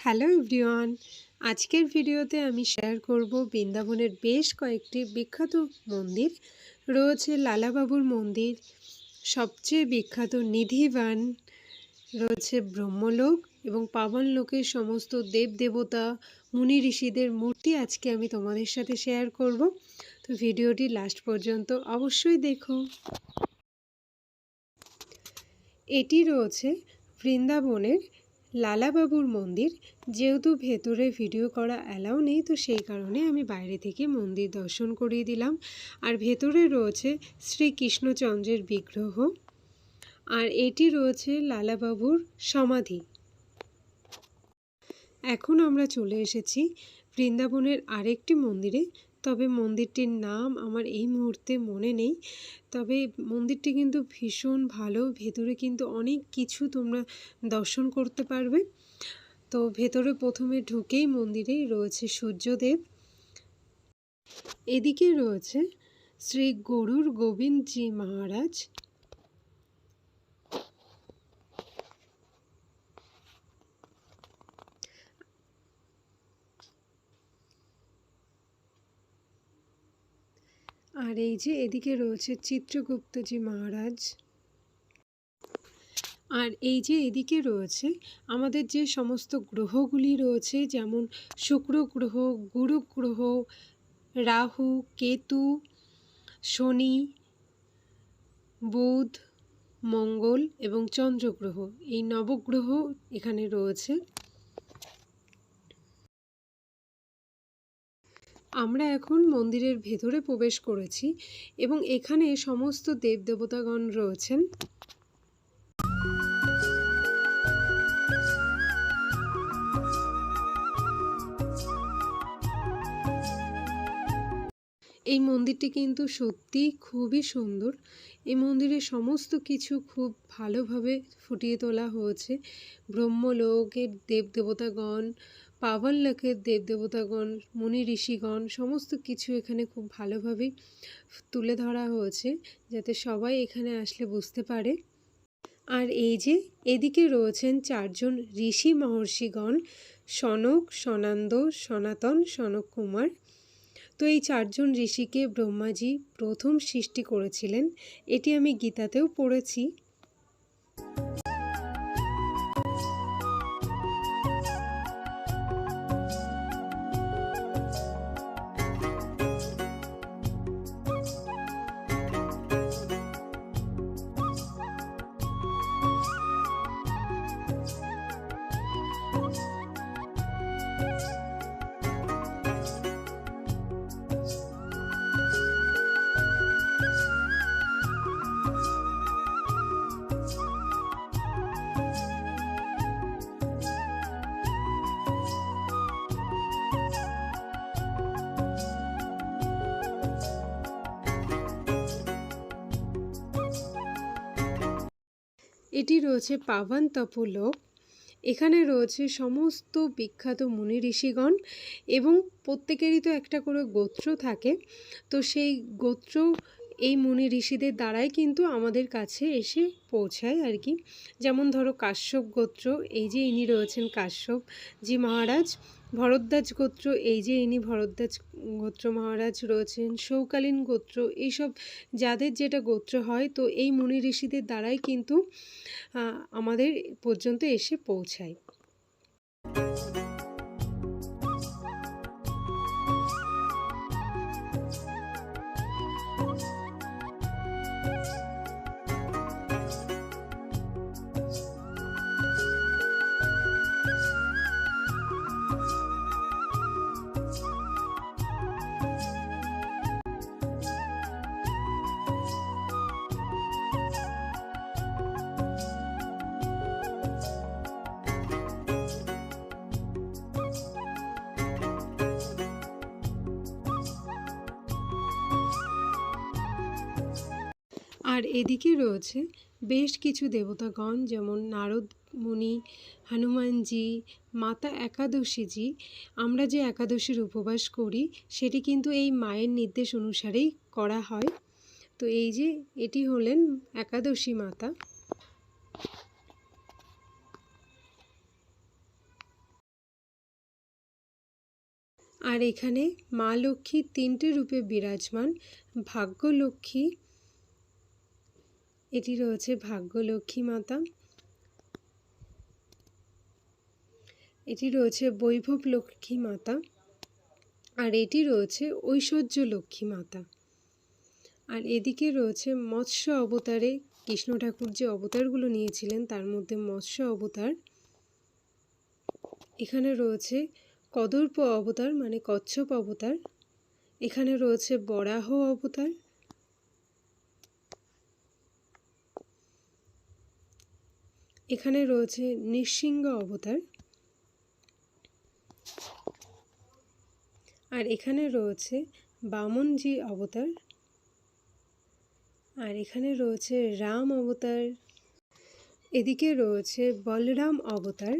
Hello everyone, আজকের ভিডিওতে আমি শেয়ার করব বৃন্দাবনের বেশ কয়েকটি বিখ্যাত মন্দির। রয়েছে লালাবাবুর মন্দির, সবচেয়ে বিখ্যাত নিধিবান, রয়েছে ব্রহ্মলোক এবং পাবন লোকের সমস্ত দেব দেবতা মুনি ঋষিদের মূর্তি আজকে আমি তোমাদের সাথে শেয়ার করব। তো ভিডিওটি লাস্ট পর্যন্ত অবশ্যই দেখো। এটি রয়েছে বৃন্দাবনের লালাবাবুর মন্দির। যেহেতু ভেতরে ভিডিও করা অ্যালাউ নেই, তো সেই কারণে আমি বাইরে থেকে মন্দির দর্শন করিয়ে দিলাম। আর ভেতরে রয়েছে শ্রীকৃষ্ণচন্দ্রের বিগ্রহ। আর এটি রয়েছে লালাবাবুর সমাধি। এখন আমরা চলে এসেছি বৃন্দাবনের আরেকটি মন্দিরে। তবে মন্দিরটির নাম আমার এই মুহূর্তে মনে নেই। তবে মন্দিরটি কিন্তু ভীষণ ভালো। ভেতরে কিন্তু অনেক কিছু তোমরা দর্শন করতে পারবে। তো ভেতরে প্রথমে ঢুকেই মন্দিরে রয়েছে সূর্যদেব। এদিকে রয়েছে শ্রী গরুর গোবিন্দজি মহারাজ। আর এই যে এদিকে রয়েছে চিত্রগুপ্তজি মহারাজ। আর এই যে এদিকে রয়েছে আমাদের যে সমস্ত গ্রহগুলি রয়েছে, যেমন শুক্র গ্রহ, গুরু গ্রহ, রাহু, কেতু, শনি, বুধ, মঙ্গল এবং চন্দ্রগ্রহ এই নবগ্রহ এখানে রয়েছে। আমরা এখন মন্দিরের ভেতরে প্রবেশ করেছি এবং এখানে সমস্ত দেবদেবতাগণ রয়েছেন। এই মন্দিরটি কিন্তু সত্যি খুবই সুন্দর। এই মন্দিরে সমস্ত কিছু খুব ভালোভাবে ফুটিয়ে তোলা হয়েছে। ব্রহ্মলোকের দেবদেবতাগণ পাবন লোকের দেবদেবতাগণ মুনি ঋষিগণ, সমস্ত কিছু এখানে খুব ভালোভাবে তুলে ধরা হয়েছে, যাতে সবাই এখানে আসলে বুঝতে পারে। আর এই যে, এদিকে রয়েছেন চারজন ঋষি মহর্ষিগণ, সনক, সনান্দ, সনাতন, সনক কুমার। তো এই চারজন ঋষিকে ব্রহ্মাজি প্রথম সৃষ্টি করেছিলেন। এটি আমি গীতাতেও পড়েছি। এটি রয়েছে পাবন তপলোক। এখানে রয়েছে সমস্ত বিখ্যাত মুনি ঋষিগণ এবং প্রত্যেকেরই তো একটা করে গোত্র থাকে। তো সেই গোত্র এই মুনি ঋষিদের দ্বারাই কিন্তু আমাদের কাছে এসে পৌঁছায় আর কি। যেমন ধরো কাশ্যপ গোত্র, এই যে ইনি রয়েছেন কাশ্যপ জি মহারাজ ভরদ্বাজ গোত্র, এই যে ইনি ভরদ্বাজ গোত্র মহারাজ রয়েছেন, সৌকালীন গোত্র, এইসব যাদের যেটা গোত্র হয়, তো এই মুনি ঋষিদের দ্বারাই কিন্তু আমাদের পর্যন্ত এসে পৌঁছায়। আর এদিকে রয়েছে বেশ কিছু দেবতাগণ, যেমন নারদ মুনি, হনুমানজি, মাতা একাদশীজি। আমরা যে একাদশীর উপবাস করি, সেটি কিন্তু এই মায়ের নির্দেশ অনুসারেই করা হয়। তো এই যে, এটি হলেন একাদশী মাতা। আর এখানে মা লক্ষ্মী তিনটে রূপে বিরাজমান, ভাগ্যলক্ষ্মী এটি রয়েছে ভাগ্যলক্ষ্মী মাতা। এটি রয়েছে বৈভব লক্ষ্মী মাতা। আর এটি রয়েছে ঐশ্বর্য লক্ষ্মী মাতা। আর এদিকে রয়েছে মৎস্য অবতারে কৃষ্ণ ঠাকুর যে অবতারগুলো নিয়েছিলেন, তার মধ্যে মৎস্য অবতার। এখানে রয়েছে কদর্প অবতার মানে কচ্ছপ অবতার। এখানে রয়েছে বরাহ অবতার। এখানে রয়েছে নৃসিংহ অবতার। আর এখানে রয়েছে বামনজি অবতার। আর এখানে রয়েছে রাম অবতার। এদিকে রয়েছে বলরাম অবতার।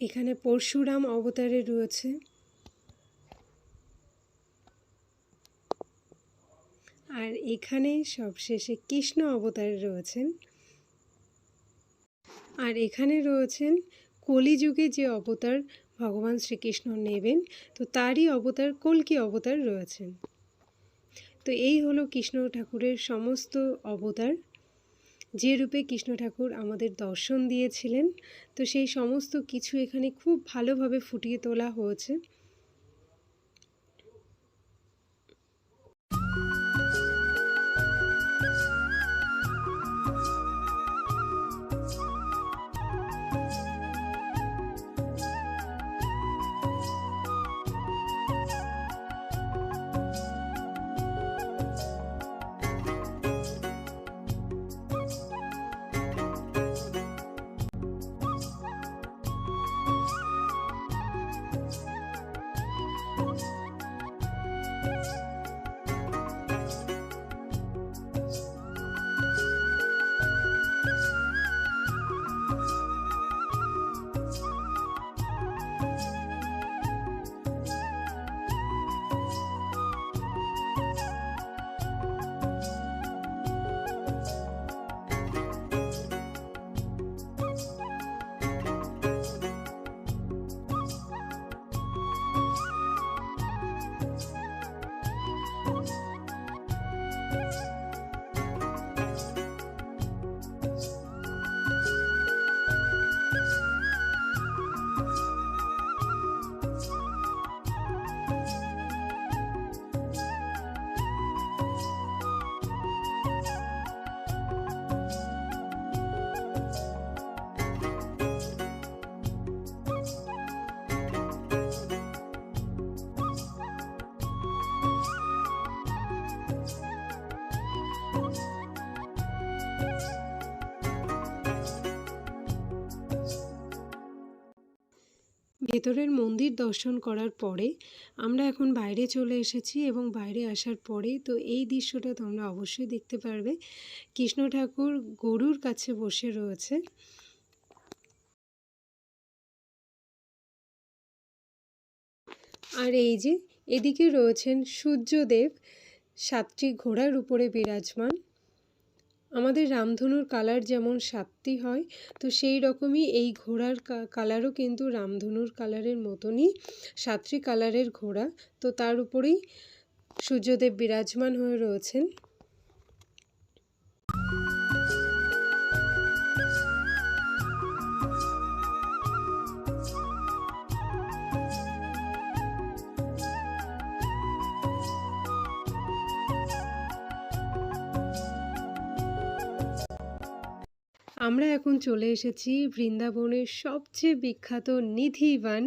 এখানে পরশুরাম অবতারে রয়েছে আর এখানে সবশেষে কৃষ্ণ অবতারে রয়েছেন। আর এখানে রয়েছেন কলিযুগে যে অবতার ভগবান শ্রীকৃষ্ণ নেবেন, তো তারই অবতার, কল্কি অবতার রয়েছেন। তো এই হলো কৃষ্ণ ঠাকুরের সমস্ত অবতার, যে রূপে কৃষ্ণ ঠাকুর আমাদের দর্শন দিয়েছিলেন। তো সেই সমস্ত কিছু এখানে খুব ভালোভাবে ফুটিয়ে তোলা হয়েছে। ভেতরের মন্দির দর্শন করার পরে আমরা এখন বাইরে চলে এসেছি এবং বাইরে আসার পরে তো এই দৃশ্যটা তোমরা অবশ্যই দেখতে পারবে। কৃষ্ণ ঠাকুর গরুর কাছে বসে রয়েছে। আর এই যে এদিকে রয়েছেন সূর্যদেব, সাতটি ঘোড়ার উপরে বিরাজমান। আমাদের রামধনুর কালার যেমন সাতটি হয়, তো সেই রকমই এই ঘোড়ার কালারও কিন্তু রামধনুর কালারের মতনই সাতটি কালারের ঘোড়া। তো তার উপরেই সূর্যদেব বিরাজমান হয়ে রয়েছেন। আমরা এখন চলে এসেছি বৃন্দাবনের সবচেয়ে বিখ্যাত নিধিবান,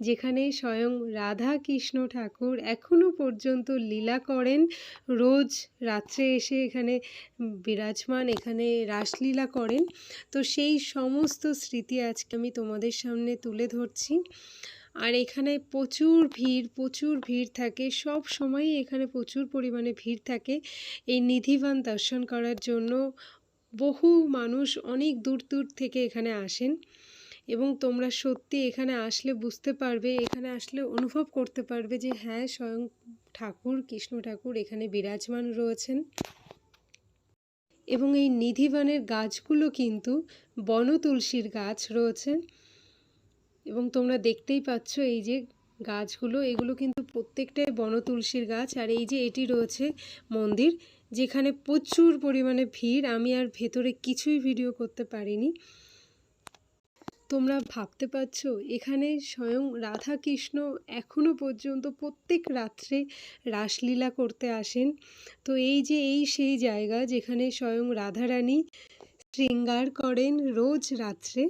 যেখানে স্বয়ং রাধা কৃষ্ণ ঠাকুর এখনও পর্যন্ত লীলা করেন। রোজ রাত্রে এসে এখানে বিরাজমান, এখানে রাসলীলা করেন। তো সেই সমস্ত স্মৃতি আজকে আমি তোমাদের সামনে তুলে ধরছি। আর এখানে প্রচুর ভিড় প্রচুর ভিড় থাকে। সব সময়ই এখানে প্রচুর পরিমাণে ভিড় থাকে। এই নিধিবান দর্শন করার জন্য বহু মানুষ অনেক দূর দূর থেকে এখানে আসেন এবং তোমরা সত্যি এখানে আসলে বুঝতে পারবে, এখানে আসলে অনুভব করতে পারবে যে হ্যাঁ স্বয়ং ঠাকুর, কৃষ্ণ ঠাকুর এখানে বিরাজমান রয়েছেন। এবং এই নিধিবানের গাছগুলো কিন্তু বন তুলসীর গাছ রয়েছে। এবং তোমরা দেখতেই পাচ্ছ এই যে গাছগুলো, এগুলো কিন্তু প্রত্যেকটাই বনতুলসীর গাছ। আর এই যে এটি রয়েছে মন্দির যেখানে প্রচুর পরিমাণে ভিড়, আমি আর ভেতরে কিছুই ভিডিও করতে পারিনি। তোমরা ভাবতে পারছ, এখানে স্বয়ং রাধা কৃষ্ণ এখনও পর্যন্ত প্রত্যেক রাত্রে রাসলীলা করতে আসেন। তো এই যে এই সেই জায়গা যেখানে স্বয়ং রাধারানী শৃঙ্গার করেন রোজ রাত্রে।